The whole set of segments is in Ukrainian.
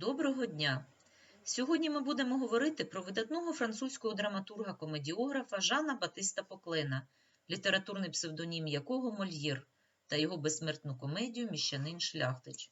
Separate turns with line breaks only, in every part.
Доброго дня! Сьогодні ми будемо говорити про видатного французького драматурга-комедіографа Жана Батиста Поклена, літературний псевдонім якого Мольєр та його безсмертну комедію Міщанин Шляхтич.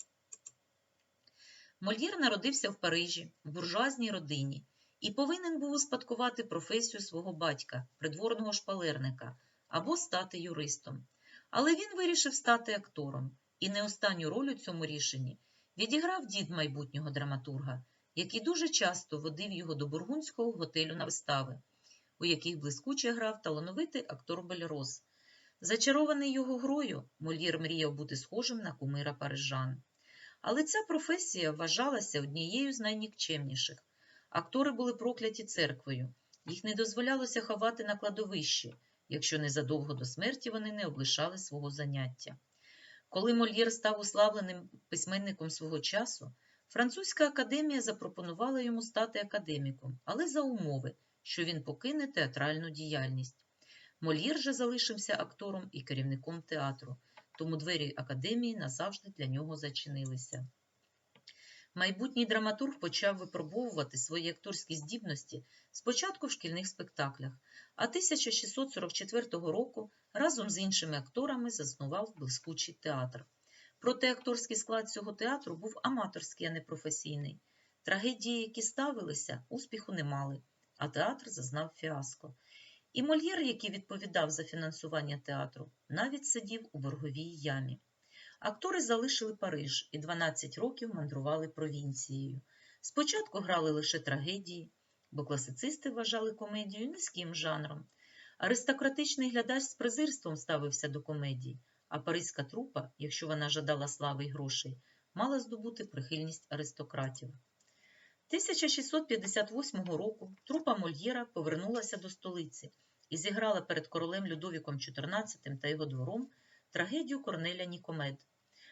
Мольєр народився в Парижі в буржуазній родині і повинен був успадкувати професію свого батька, придворного шпалерника, або стати юристом. Але він вирішив стати актором, і не останню роль у цьому рішенні відіграв дід майбутнього драматурга, який дуже часто водив його до бургундського готелю на вистави, у яких блискуче грав талановитий актор Бельрос. Зачарований його грою, Мольєр мріяв бути схожим на кумира парижан. Але ця професія вважалася однією з найнікчемніших. Актори були прокляті церквою, їх не дозволялося ховати на кладовищі, якщо незадовго до смерті вони не облишали свого заняття. Коли Мольєр став уславленим письменником свого часу, Французька академія запропонувала йому стати академіком, але за умови, що він покине театральну діяльність. Мольєр же залишився актором і керівником театру, тому двері академії назавжди для нього зачинилися. Майбутній драматург почав випробовувати свої акторські здібності спочатку в шкільних спектаклях, а 1644 року разом з іншими акторами заснував блискучий театр. Проте акторський склад цього театру був аматорський, а не професійний. Трагедії, які ставилися, успіху не мали, а театр зазнав фіаско. І Мольєр, який відповідав за фінансування театру, навіть сидів у борговій ямі. Актори залишили Париж і 12 років мандрували провінцією. Спочатку грали лише трагедії, бо класицисти вважали комедію низьким жанром. Аристократичний глядач з презирством ставився до комедій, а паризька трупа, якщо вона жадала слави й грошей, мала здобути прихильність аристократів. 1658 року трупа Мольєра повернулася до столиці і зіграла перед королем Людовіком XIV та його двором трагедію Корнеля Нікомед.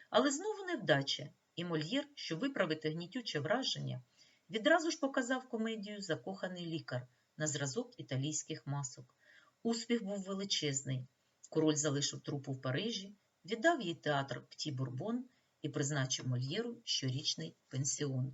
Але знову невдача, і Мольєр, щоб виправити гнітюче враження, відразу ж показав комедію Закоханий лікар на зразок італійських масок. Успіх був величезний. Король залишив трупу в Парижі, віддав їй театр Пті Бурбон і призначив Мольєру щорічний пенсіон.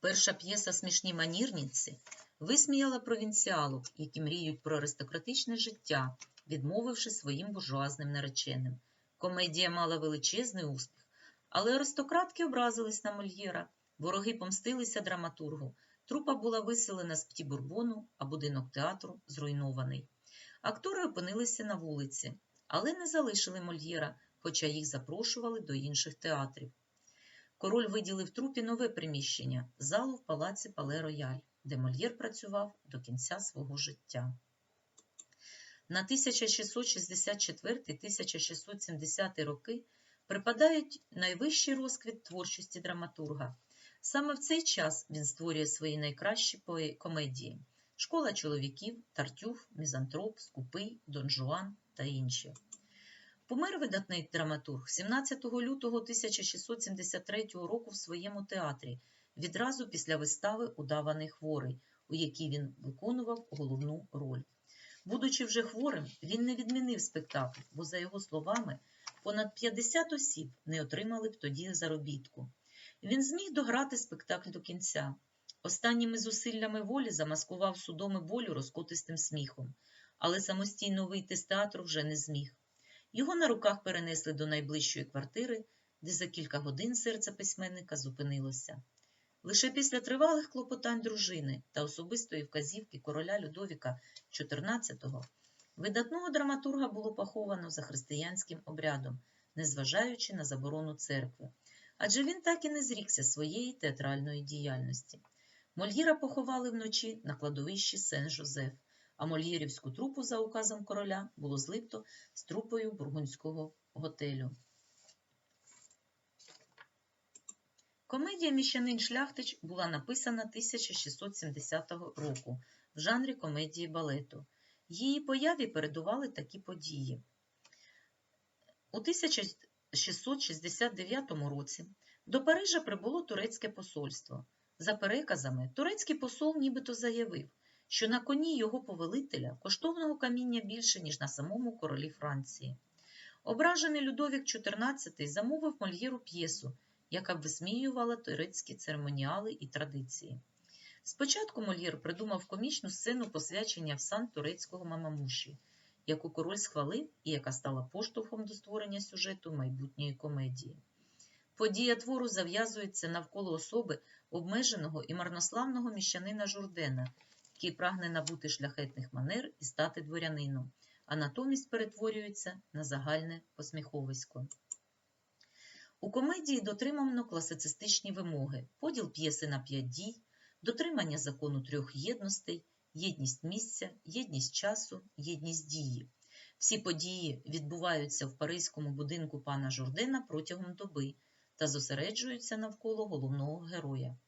Перша п'єса Смішні манірниці висміяла провінціалок, які мріють про аристократичне життя, відмовивши своїм буржуазним нареченим. Комедія мала величезний успіх, але аристократки образились на Мольєра, вороги помстилися драматургу. Трупа була виселена з Птібурбону, а будинок театру зруйнований. Актори опинилися на вулиці, але не залишили Мольєра, хоча їх запрошували до інших театрів. Король виділив трупі нове приміщення залу в палаці Пале Рояль, де Мольєр працював до кінця свого життя. На 1664-1670 роки припадають найвищий розквіт творчості драматурга. Саме в цей час він створює свої найкращі комедії: Школа чоловіків, Тартюф, Мізантроп, Скупий, Дон Жуан та інші. Помер видатний драматург 17 лютого 1673 року в своєму театрі, відразу після вистави Удаваний хворий, у якій він виконував головну роль. Будучи вже хворим, він не відмінив спектакль, бо, за його словами, понад 50 осіб не отримали б тоді заробітку. Він зміг дограти спектакль до кінця. Останніми зусиллями волі замаскував судоми болю розкотистим сміхом, але самостійно вийти з театру вже не зміг. Його на руках перенесли до найближчої квартири, де за кілька годин серце письменника зупинилося. Лише після тривалих клопотань дружини та особистої вказівки короля Людовіка XIV видатного драматурга було поховано за християнським обрядом, незважаючи на заборону церкви, адже він так і не зрікся своєї театральної діяльності. Мольєра поховали вночі на кладовищі Сен-Жозеф, а мольєрівську трупу за указом короля було злито з трупою бургундського готелю. Комедія Міщанин Шляхтич була написана 1670 року в жанрі комедії балету. Її появі передували такі події. У 1669 році до Парижа прибуло турецьке посольство. За переказами, турецький посол нібито заявив, що на коні його повелителя коштовного каміння більше, ніж на самому королі Франції. Ображений Людовік XIV замовив Мольєру п'єсу яка б висміювала турецькі церемоніали і традиції. Спочатку Мольєр придумав комічну сцену посвячення в сан турецького мамамуші, яку король схвалив і яка стала поштовхом до створення сюжету майбутньої комедії. Подія твору зав'язується навколо особи обмеженого і марнославного міщанина Журдена, який прагне набути шляхетних манер і стати дворянином, а натомість перетворюється на загальне посміховисько. У комедії дотримано класицистичні вимоги, поділ п'єси на п'ять дій, дотримання закону трьох єдностей, єдність місця, єдність часу, єдність дії. Всі події відбуваються в паризькому будинку пана Журдена протягом доби та зосереджуються навколо головного героя.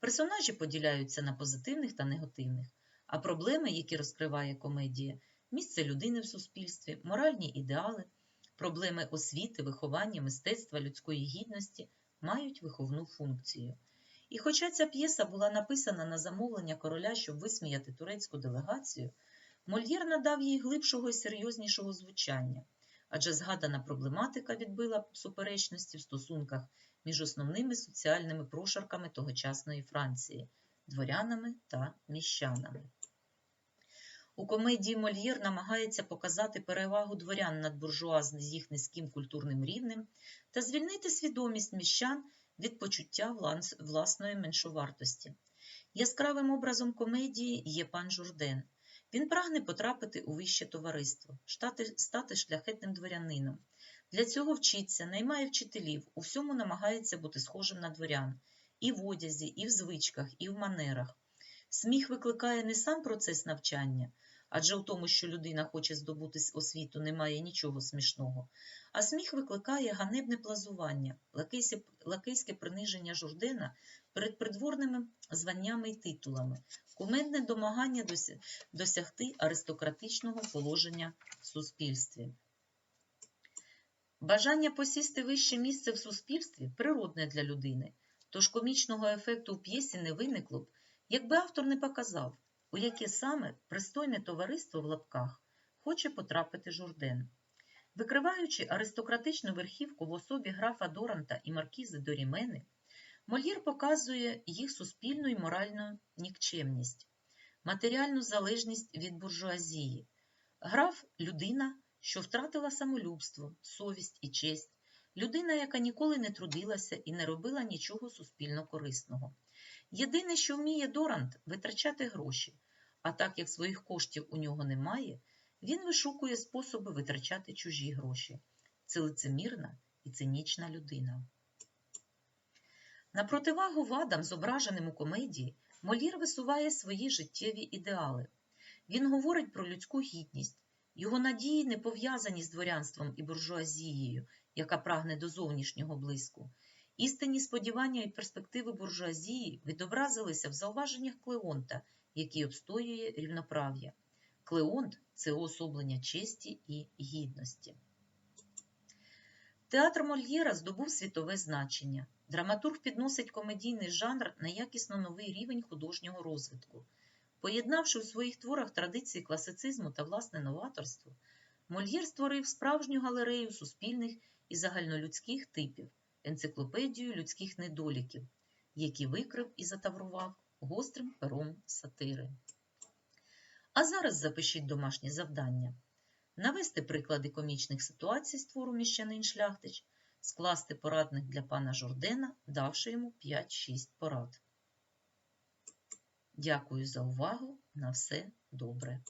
Персонажі поділяються на позитивних та негативних, а проблеми, які розкриває комедія, місце людини в суспільстві, моральні ідеали, проблеми освіти, виховання, мистецтва, людської гідності мають виховну функцію. І хоча ця п'єса була написана на замовлення короля, щоб висміяти турецьку делегацію, Мольєр надав їй глибшого і серйознішого звучання, адже згадана проблематика відбила суперечності в стосунках між основними соціальними прошарками тогочасної Франції дворянами та міщанами. У комедії Мольєр намагається показати перевагу дворян над буржуазни з їх низьким культурним рівнем та звільнити свідомість міщан від почуття власної меншовартості. Яскравим образом комедії є пан Журден. Він прагне потрапити у вище товариство, стати шляхетним дворянином. Для цього вчиться, наймає вчителів, у всьому намагається бути схожим на дворян і в одязі, і в звичках, і в манерах. Сміх викликає не сам процес навчання, адже у тому, що людина хоче здобути освіту, немає нічого смішного, а сміх викликає ганебне плазування, лакейське приниження журдена перед придворними званнями й титулами, кумедне домагання досягти аристократичного положення в суспільстві. Бажання посісти вище місце в суспільстві природне для людини, тож комічного ефекту в п'єсі не виникло б, якби автор не показав, у яке саме пристойне товариство в лапках хоче потрапити Журден. Викриваючи аристократичну верхівку в особі графа Доранта і маркізи Дорімени, Мольєр показує їх суспільну і моральну нікчемність, матеріальну залежність від буржуазії. Граф людина, що втратила самолюбство, совість і честь, людина, яка ніколи не трудилася і не робила нічого суспільно корисного. Єдине, що вміє Дорант витрачати гроші, а так як своїх коштів у нього немає, він вишукує способи витрачати чужі гроші. Це лицемірна і цинічна людина. На противагу вадам, зображеним у комедії, Молір висуває свої життєві ідеали. Він говорить про людську гідність, його надії не пов'язані з дворянством і буржуазією, яка прагне до зовнішнього блиску. Істинні сподівання і перспективи буржуазії відобразилися в зауваженнях Клеонта, який обстоює рівноправ'я. Клеонт це уособлення честі і гідності. Театр Мольєра здобув світове значення. Драматург підносить комедійний жанр на якісно новий рівень художнього розвитку. Поєднавши у своїх творах традиції класицизму та власне новаторство, Мольєр створив справжню галерею суспільних і загальнолюдських типів, енциклопедію людських недоліків, які викрив і затаврував гострим пером сатири. А зараз запишіть домашнє завдання. Навести приклади комічних ситуацій з твору міщанин шляхтич, скласти порадник для пана Жордена, давши йому 5-6 порад. Дякую за увагу. На все добре.